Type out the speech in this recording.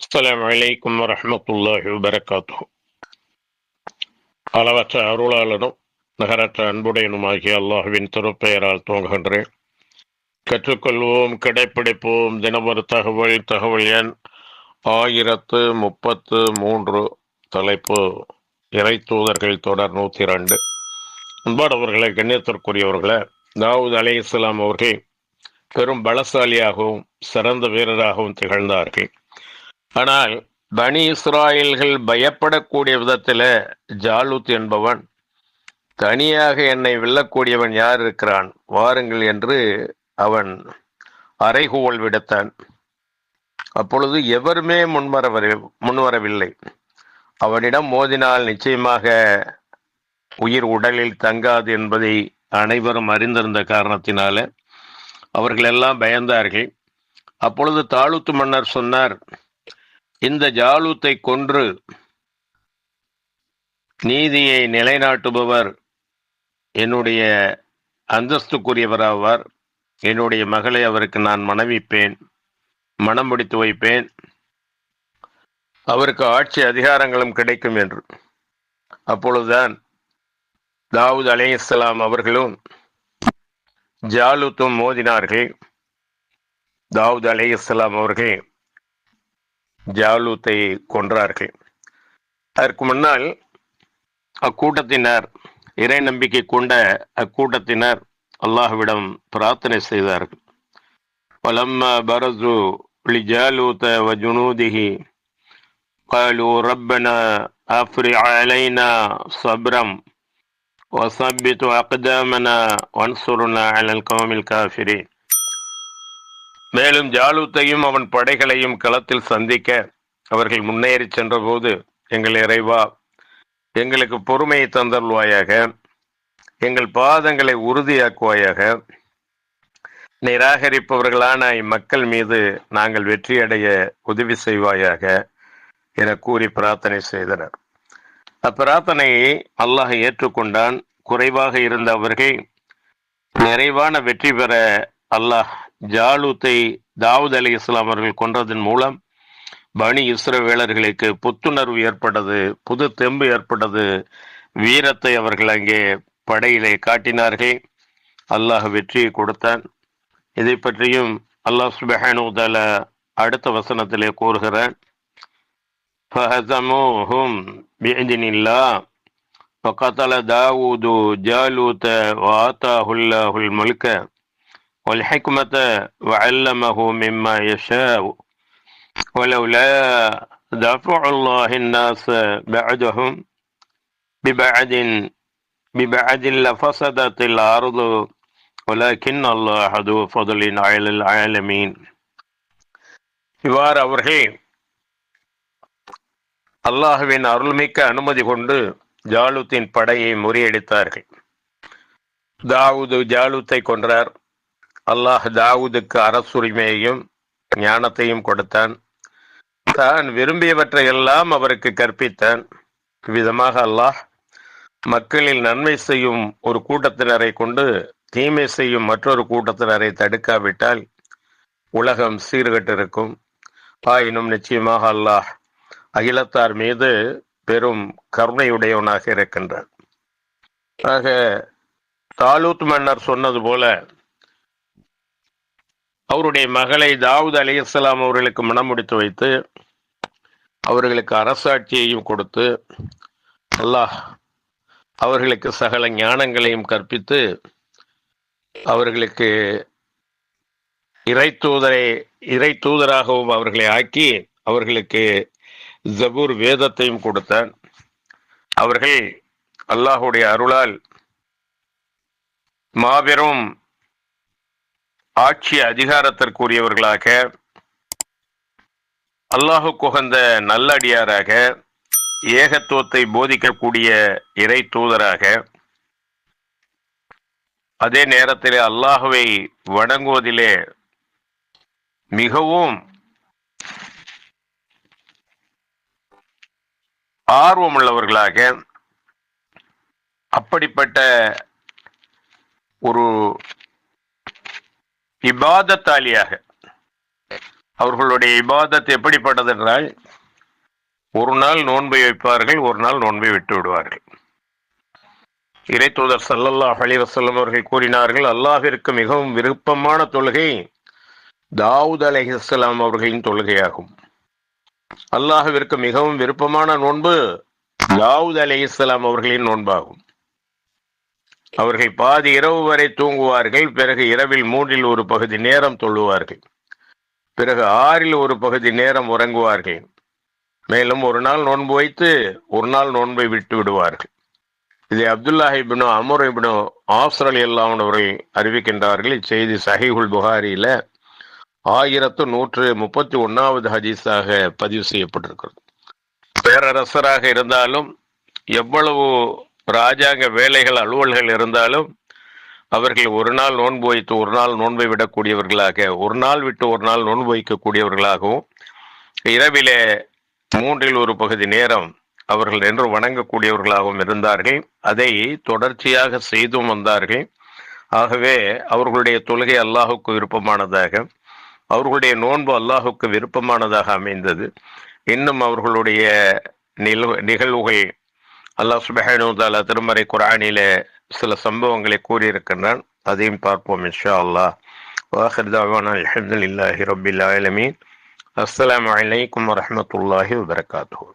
அஸ்லாம் வலைக்கம் வரமத்துல்லாஹி வபரகாத்துஹு. அளவற்ற அருளாளனும் நகரற்ற அன்புடையனுமாகிய அல்லாஹுவின் திருப்பெயரால் துவங்குகின்றேன். கற்றுக்கொள்வோம் கடைப்பிடிப்போம் தினமொரு தகவல் தகவல் எண் ஆயிரத்து முப்பத்து மூன்று தலைப்பு இறை தூதர்கள் தொடர் நூற்றி ரெண்டு அன்பாடவர்களை கண்ணியத்திற்குரியவர்களை தாவூத் அலை இஸ்லாம் அவர்கள் பெரும் பலசாலியாகவும் சிறந்த வீரராகவும் திகழ்ந்தார்கள். ஆனால் பனி இஸ்ராயல்கள் பயப்படக்கூடிய விதத்தில் ஜாலூத் என்பவன் தனியாக என்னை வெல்லக்கூடியவன் யார் இருக்கிறான்? வாருங்கள் என்று அவன் அறைகூவல் விடுத்தான். அப்பொழுது எவருமே முன்வர முன்வரவில்லை. அவனிடம் மோதினால் நிச்சயமாக உயிர் உடலில் தங்காது என்பதை அனைவரும் அறிந்திருந்த காரணத்தினால அவர்கள் எல்லாம் பயந்தார்கள். அப்பொழுது தாளுத்து மன்னர் சொன்னார் இந்த ஜாலூத்தை கொன்று நீதியை நிலைநாட்டுபவர் என்னுடைய அந்தஸ்துக்குரியவராவார். என்னுடைய மகளை அவருக்கு நான் மனவிப்பேன் மனம் முடித்து வைப்பேன். அவருக்கு ஆட்சி அதிகாரங்களும் கிடைக்கும் என்று. அப்பொழுதுதான் தாவூத் அலே இஸ்லாம் அவர்களும் ஜாலூத்தும் மோதினார்கள். தாவூத் அலே இஸ்லாம் அவர்கள் ஜாலூத்தை கொன்றார்கள் அதற்கு முன்னால் அக்கூட்டத்தினர் இறை நம்பிக்கை கொண்ட அக்கூட்டத்தினர் அல்லாஹ்விடம் பிரார்த்தனை செய்தார்கள் பலம்மா பரசு لجالوت وجنوده قالوا ربنا أفرع علينا صبرا وثبت أقدامنا وانصرنا على القوم الكافرين மேலும் ஜாலூத்தையும் அவன் படைகளையும் களத்தில் சந்திக்க அவர்கள் முன்னேறி சென்றபோது எங்கள் இறைவா எங்களுக்கு பொறுமையை தந்தருள்வாயாக எங்கள் பாதங்களை உறுதியாக்குவாயாக. நிராகரிப்பவர்களான இம்மக்கள் மீது நாங்கள் வெற்றியடைய உதவி செய்வாயாக என கூறி பிரார்த்தனை செய்தனர். அப்பிரார்த்தனையை அல்லாஹ் ஏற்றுக்கொண்டான். குறைவாக இருந்த அவர்கள் நிறைவான வெற்றி பெற அல்லாஹ் ஜாலூத்தை தாவூத் அலி இஸ்லாம் அவர்கள் கொன்றதன் மூலம் பனி இஸ்ரவேலர்களுக்கு புத்துணர்வு ஏற்பட்டது புது தெம்பு ஏற்பட்டது வீரத்தை அவர்கள் அங்கே படையிலே காட்டினார்கள் அல்லாஹ் வெற்றியை கொடுத்தான் இதை பற்றியும் அல்லாஹ் சுபஹானு தல அடுத்த வசனத்திலே கூறுகிறான் فهزموهم بإذن الله وقتل داود جالوت وآتاه الله الملك والحكمة وعلمه مما يشاء ولولا دفع الله الناس بعدهم ببعد ببعد لفسدت الأرض ولكن الله ذو فضل على العالمين இவ்வாறு அவர்கள் அல்லாஹுவின் அருள்மிக்க அனுமதி கொண்டு ஜாலூத்தின் படையை முறியடித்தார்கள் தாவூது ஜாலூத்தை கொன்றார் அல்லாஹ் தாவூதுக்கு அரசுரிமையையும் ஞானத்தையும் கொடுத்தான். தான் விரும்பியவற்றை எல்லாம் அவருக்கு கற்பித்தான். விதமாக அல்லாஹ் மக்களில் நன்மை செய்யும் ஒரு கூட்டத்தினரை கொண்டு தீமை செய்யும் மற்றொரு கூட்டத்தினரை தடுக்காவிட்டால் உலகம் சீர்கட்டிருக்கும். ஆயினும் நிச்சயமாக அல்லாஹ் அகிலத்தார் மீது பெரும் கருணையுடையவனாக இருக்கின்றான். ஆக தாலூத் மன்னர் சொன்னது போல அவருடைய மகளை தாவூத் அலி இஸ்லாம் அவர்களுக்கு மனம் முடித்து வைத்து அவர்களுக்கு அரசாட்சியையும் கொடுத்து அல்லாஹ் அவர்களுக்கு சகல ஞானங்களையும் கற்பித்து அவர்களுக்கு இறை தூதரை இறை தூதராகவும் அவர்களை ஆக்கி அவர்களுக்கு ஜபூர் வேதத்தையும் கொடுத்தான். அவர்கள் அல்லாஹுடைய அருளால் மாபெரும் ஆட்சி அதிகாரத்திற்குரியவர்களாக அல்லாஹு குகந்த நல்லடியாராக ஏகத்துவத்தை போதிக்கக்கூடிய இறை தூதராக அதே நேரத்தில் அல்லாஹுவை வணங்குவதிலே மிகவும் ஆர்வமுள்ளவர்களாக அப்படிப்பட்ட ஒரு இபாதத்தாலியாக. அவர்களுடைய இபாதத் எப்படிப்பட்டது என்றால் ஒரு நாள் நோன்பை வைப்பார்கள் ஒரு நாள் நோன்பை விட்டு விடுவார்கள். இறை தூதர் சல்லல்லாஹ் அலிவசல்லம் அவர்கள் கூறினார்கள் அல்லாஹிற்கு மிகவும் விருப்பமான தொழுகை தாவூத் அலிஹலாம் அவர்களின் தொழுகையாகும். அல்லாஹிற்கு மிகவும் விருப்பமான நோன்பு தாவூத் அலைஹிஸ்லாம் அவர்களின் நோன்பாகும். அவர்கள் பாதி இரவு வரை தூங்குவார்கள் பிறகு இரவில் மூன்றில் ஒரு பகுதி நேரம் தொழுவார்கள். பிறகு ஆறில் ஒரு பகுதி நேரம் உறங்குவார்கள். மேலும் ஒரு நாள் நோன்பு வைத்து ஒரு நாள் நோன்பை விட்டு விடுவார்கள். இதை அப்துல்லாஹ் இப்னு அமர் இப்னு ஆஸ்ர் அலி அவர்கள் அறிவிக்கின்றார்கள். இச்செய்தி சஹிஹுல் புகாரியில ஆயிரத்து நூற்று முப்பத்தி ஒன்னாவது ஹதீஸாக பதிவு செய்யப்பட்டிருக்கிறது. பேரரசராக இருந்தாலும் எவ்வளவு ராஜாங்க வேலைகள் அலுவல்கள் இருந்தாலும் அவர்கள் ஒரு நாள் நோன்பு வைத்து ஒரு நாள் நோன்பை விடக்கூடியவர்களாக ஒரு நாள் விட்டு ஒரு நாள் நோன்பு வைக்கக்கூடியவர்களாகவும் இரவிலே மூன்றில் ஒரு பகுதி நேரம் அவர்கள் என்று வணங்கக்கூடியவர்களாகவும் இருந்தார்கள். அதை தொடர்ச்சியாக செய்தும் வந்தார்கள். ஆகவே அவர்களுடைய தொழுகை அல்லாஹுக்கு விருப்பமானதாக அவர்களுடைய நோன்பு அல்லாஹுக்கு விருப்பமானதாக அமைந்தது. இன்னும் அவர்களுடைய நிகழ்வுகள் அல்லாஹ் சுபஹானு தாலா திருமறை குரானிலே சில சம்பவங்களை கூறியிருக்கின்றான். அதையும் பார்ப்போம் இன்ஷா அல்லாஹ் வாஹர் தாவான அலமதுல்லாஹி ரபில் ஆலமீன். அஸ்ஸலாமு அலைக்கும் வரஹமத்துல்லாஹி வபரகாத்துஹு